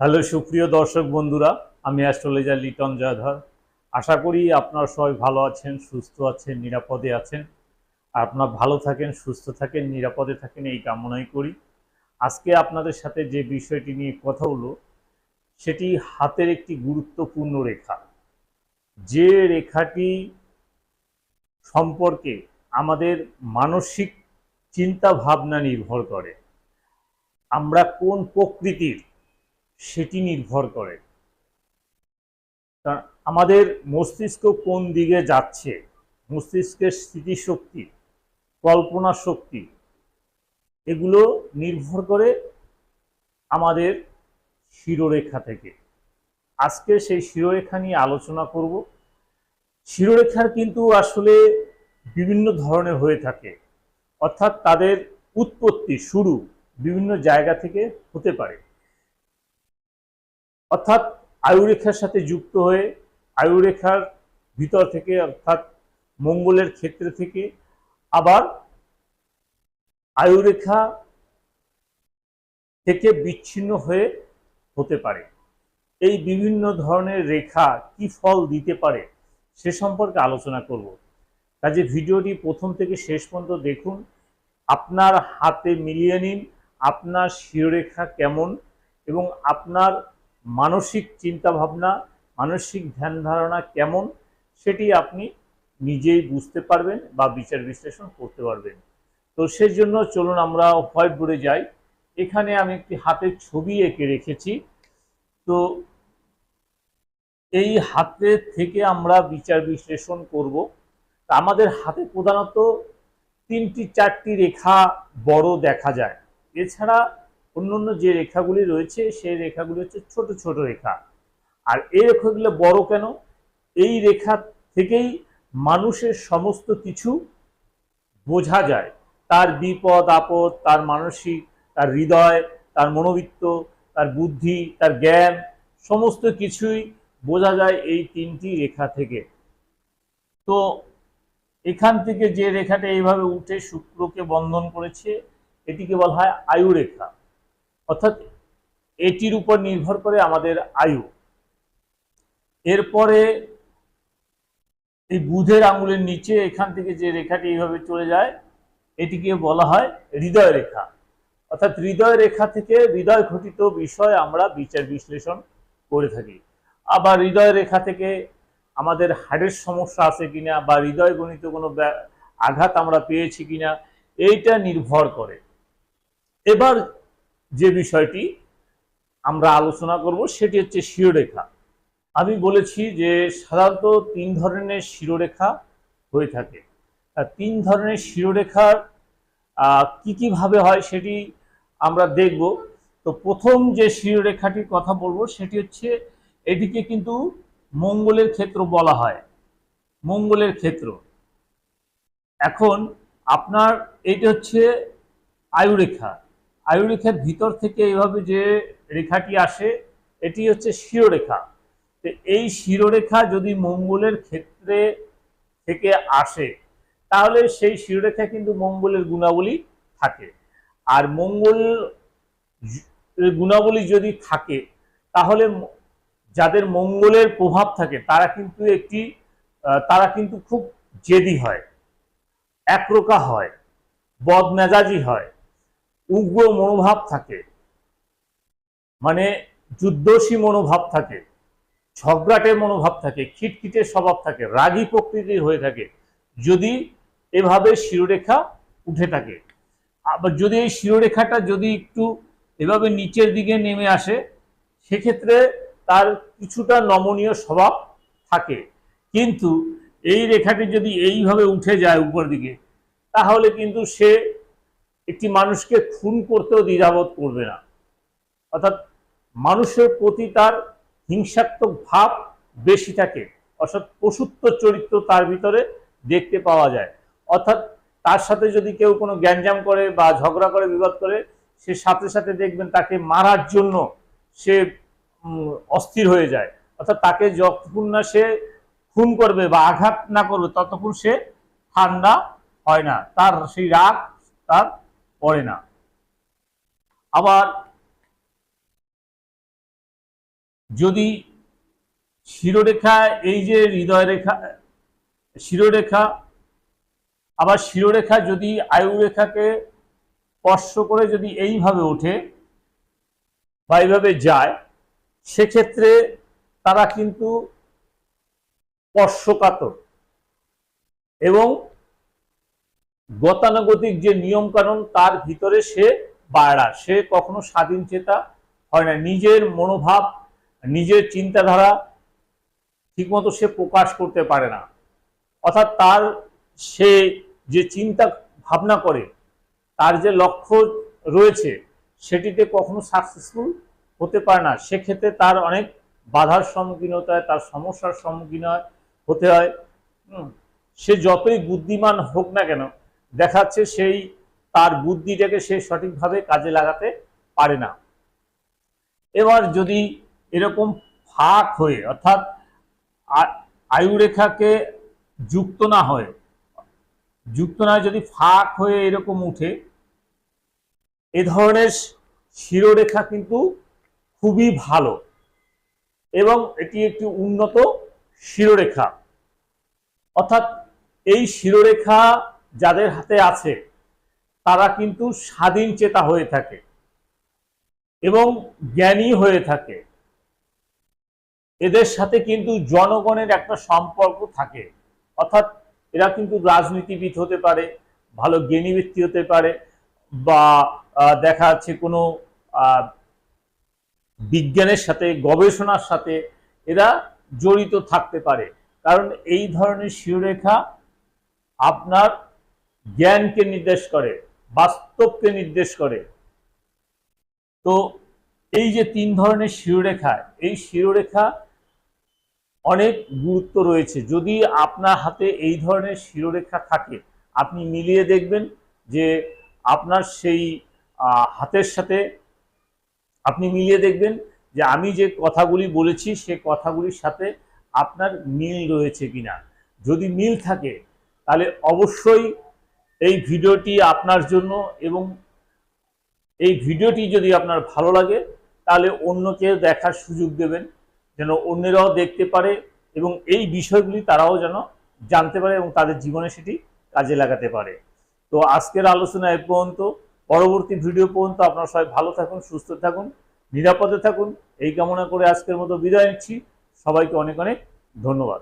Hello, সুপ্রিয় দর্শক বন্ধুরা, আমি অ্যাস্ট্রোলজার লিটন জয়ধর আশা করি আপনারা সবাই ভালো আছেন, সুস্থ আছেন, নিরাপদে আছেন। আপনারা ভালো থাকেন, সুস্থ থাকেন, নিরাপদে থাকেন, এই কামনাই করি। আজকে আপনাদের সাথে যে বিষয়টি নিয়ে কথা হলো, সেটি হাতের একটি গুরুত্বপূর্ণ রেখা। যে রেখাটি সম্পর্কে আমাদের মানসিক চিন্তা ভাবনা নির্ভর করে। আমরা কোন প্রকৃতির সেটি নির্ভর করে। আমাদের মস্তিষ্ক কোন দিকে যাচ্ছে? মস্তিষ্কের স্মৃতিশক্তি, কল্পনা শক্তি, এগুলো নির্ভর করে আমাদের শিরোরেখা থেকে। আজকে সেই শিরোরেখা নিয়ে আলোচনা করব। শিরোরেখার কিন্তু আসলে বিভিন্ন ধরনের হয়ে থাকে। অর্থাৎ তাদের উৎপত্তি, শুরু বিভিন্ন জায়গা থেকে হতে পারে। অর্থাৎ আয়ুরেখার সাথে যুক্ত হয়ে আয়ুরেখার ভিতর থেকে, অর্থাৎ মঙ্গলের ক্ষেত্র থেকে আবার আয়ুরেখা থেকে বিচ্ছিন্ন হয়ে হতে পারে। এই বিভিন্ন ধরনের রেখা কি ফল দিতে পারে সে সম্পর্কে আলোচনা করব। কাজে ভিডিওটি প্রথম থেকে শেষ পর্যন্ত দেখুন। আপনার হাতে মিলিয়ে নিন, আপনার শিরোরেখা কেমন এবং আপনার মানসিক চিন্তা ভাবনা মানসিক ধ্যান ধারণা কেমন সেটি আপনি নিজেই বুঝতে পারবেন বা বিচার বিশ্লেষণ করতে পারবেন। তো সেজন্য চলুন আমরা হোয়াইট বোর্ডে যাই। এখানে আমি একটি হাতের ছবি এঁকে রেখেছি। তো এই হাতে থেকে আমরা বিচার বিশ্লেষণ করব। আমাদের হাতে প্রধানত তিনটি চারটি রেখা বড় দেখা যায়। এছাড়া অন্যান্য যে রেখাগুলি রয়েছে, সেই রেখাগুলি হচ্ছে ছোট ছোট রেখা। আর এই রেখাগুলো বড় কেন? এই রেখা থেকেই মানুষের সমস্ত কিছু বোঝা যায়। তার বিপদ, আপদ, তার মানসিক, তার হৃদয়, তার মনোবৃত্ত, তার বুদ্ধি, তার জ্ঞান, সমস্ত কিছুই বোঝা যায় এই তিনটি রেখা থেকে। তো এখান থেকে যে রেখাটা এইভাবে উঠে শুক্রকে বন্ধন করেছে, এটিকে বলা হয় আয়ু রেখা অর্থাৎ এটির উপর নির্ভর করে আমাদের আয়ু। এরপরে এই বুধের আঙুলের নিচে এখান থেকে যে রেখাটি এইভাবে চলে যায়, এটিকে বলা হয় হৃদয় রেখা। অর্থাৎ হৃদয় রেখা থেকে হৃদয় ঘটিত বিষয় আমরা বিচার বিশ্লেষণ করে থাকি। আবার হৃদয় রেখা থেকে আমাদের হাড়ের সমস্যা আছে কিনা বা হৃদয় গণিত কোনো আঘাত আমরা পেয়েছি কিনা, এইটা নির্ভর করে। এবার যে বিষয়টি আমরা আলোচনা করব সেটি হচ্ছে শিরোরেখা। আমি বলেছি যে সাধারণত তিন ধরনের শিরোরেখা হয়ে থাকে। তিন ধরনের শিরোরেখার কি কীভাবে হয় সেটি আমরা দেখব। তো প্রথম যে শিরোরেখাটির কথা বলব সেটি হচ্ছে এটিকে কিন্তু মঙ্গলের ক্ষেত্র বলা হয়। মঙ্গলের ক্ষেত্র। এখন আপনার এটি হচ্ছে আয়ুরেখা। আয়ুরেখার ভিতর থেকে এইভাবে যে রেখাটি আসে, এটি হচ্ছে শিরোরেখা। তো এই শিরোরেখা যদি মঙ্গলের ক্ষেত্রে থেকে আসে, তাহলে সেই শিরোরেখা কিন্তু মঙ্গলের গুণাবলী থাকে। আর মঙ্গল গুণাবলী যদি থাকে, তাহলে যাদের মঙ্গলের প্রভাব থাকে, তারা কিন্তু একটি তারা কিন্তু খুব জেদি হয় একরোকা হয়, বদমেজাজি হয়। উগ্র মনোভাব থাকে। মানে যুদ্ধসী মনোভাব থাকে, ঝগড়াটে মনোভাব থাকে, খিটখিটে স্বভাব থাকে, রাগী প্রকৃতির হয়ে থাকে, যদি এভাবে শিরোরেখা উঠে থাকে। আবার যদি এই শিরোরেখাটা যদি একটু এভাবে নিচের দিকে নেমে আসে, সেক্ষেত্রে তার কিছুটা নমনীয় স্বভাব থাকে। কিন্তু এই রেখাটি যদি এইভাবে উঠে যায় উপর দিকে, তাহলে কিন্তু সে একটি মানুষকে খুন করতেও দ্বিধাবোধ করবে না। অর্থাৎ মানুষের প্রতি তার হিংসাত্মক ভাব বেশি থাকে। অর্থাৎ পশুত্ব চরিত্র তার ভিতরে দেখতে পাওয়া যায়। অর্থাৎ তার সাথে যদি কেউ কোনো গ্যাঞ্জাম করে বা ঝগড়া করে, বিবাদ করে, সে সাথে সাথে দেখবেন তাকে মারার জন্য সে অস্থির হয়ে যায়। অর্থাৎ তাকে যতক্ষণ না সে খুন করবে বা আঘাত না করবে, ততক্ষণ সে ঠান্ডা হয় না। তার সেই রাগ, তার পড়ে না। আবার যদি শিরোরেখা, এই যে হৃদয় রেখা শিরোরেখা, আবার শিরোরেখা যদি আয়ুরেখাকে স্পর্শ করে যদি এইভাবে ওঠে বা এইভাবে যায়, সেক্ষেত্রে তারা কিন্তু স্পর্শকাতর এবং গতানুগতিক যে নিয়ম কানুন তার ভিতরে সে বাড়া সে কখনো স্বাধীন চেতা হয় না। নিজের মনোভাব, নিজের চিন্তাধারা ঠিকমতো সে প্রকাশ করতে পারে না। অর্থাৎ তার সে যে চিন্তা ভাবনা করে, তার যে লক্ষ্য রয়েছে, সেটিতে কখনো সাকসেসফুল হতে পারে না। সেক্ষেত্রে তার অনেক বাধার সম্মুখীন হতে হয়, তার সমস্যার সম্মুখীন হয়, হতে হয়। সে যতই বুদ্ধিমান হোক না কেন দেখাচ্ছে সেই তার বুদ্ধিটাকে সে সঠিকভাবে কাজে লাগাতে পারে না। এবার যদি এরকম ফাঁক হয়ে, অর্থাৎ আয়ুরেখাকে যুক্ত না হয়, যুক্ত না যদি ফাঁক হয়ে এরকম উঠে, এ ধরনের শিরোরেখা কিন্তু খুবই ভালো এবং এটি একটি উন্নত শিরোরেখা। অর্থাৎ এই শিরোরেখা যাদের হাতে আছে, তারা কিন্তু স্বাধীন চেতা হয়ে থাকে এবং জ্ঞানী হয়ে থাকে। এদের সাথে কিন্তু জনগণের একটা সম্পর্ক থাকে। অর্থাৎ এরা কিন্তু রাজনীতিবিদ হতে পারে, ভালো জ্ঞানী ব্যক্তি হতে পারে বা দেখা যাচ্ছে কোনো বিজ্ঞানের সাথে, গবেষণার সাথে এরা জড়িত থাকতে পারে। কারণ এই ধরনের শিরোরেখা আপনার জ্ঞানকে নির্দেশ করে, বাস্তবকে নির্দেশ করে। তো এই যে তিন ধরনের শিরোরেখা, এই শিরোরেখা অনেক গুরুত্ব রয়েছে। যদি আপনার হাতে এই ধরনের শিরোরেখা থাকে, আপনি মিলিয়ে দেখবেন যে আপনার সেই হাতের সাথে আপনি মিলিয়ে দেখবেন যে আমি যে কথাগুলি বলেছি, সে কথাগুলির সাথে আপনার মিল রয়েছে কিনা। যদি মিল থাকে, তাহলে অবশ্যই এই ভিডিওটি আপনার জন্য এবং এই ভিডিওটি যদি আপনার ভালো লাগে, তাহলে অন্যকে দেখার সুযোগ দেবেন, যেন অন্যরাও দেখতে পারে এবং এই বিষয়গুলি তারাও যেন জানতে পারে এবং তাদের জীবনে সেটি কাজে লাগাতে পারে। তো আজকের আলোচনা এ পর্যন্ত। পরবর্তী ভিডিও পর্যন্ত আপনারা সবাই ভালো থাকুন, সুস্থ থাকুন, নিরাপদে থাকুন। এই কামনা করে আজকের মতো বিদায় নিচ্ছি। সবাইকে অনেক অনেক ধন্যবাদ।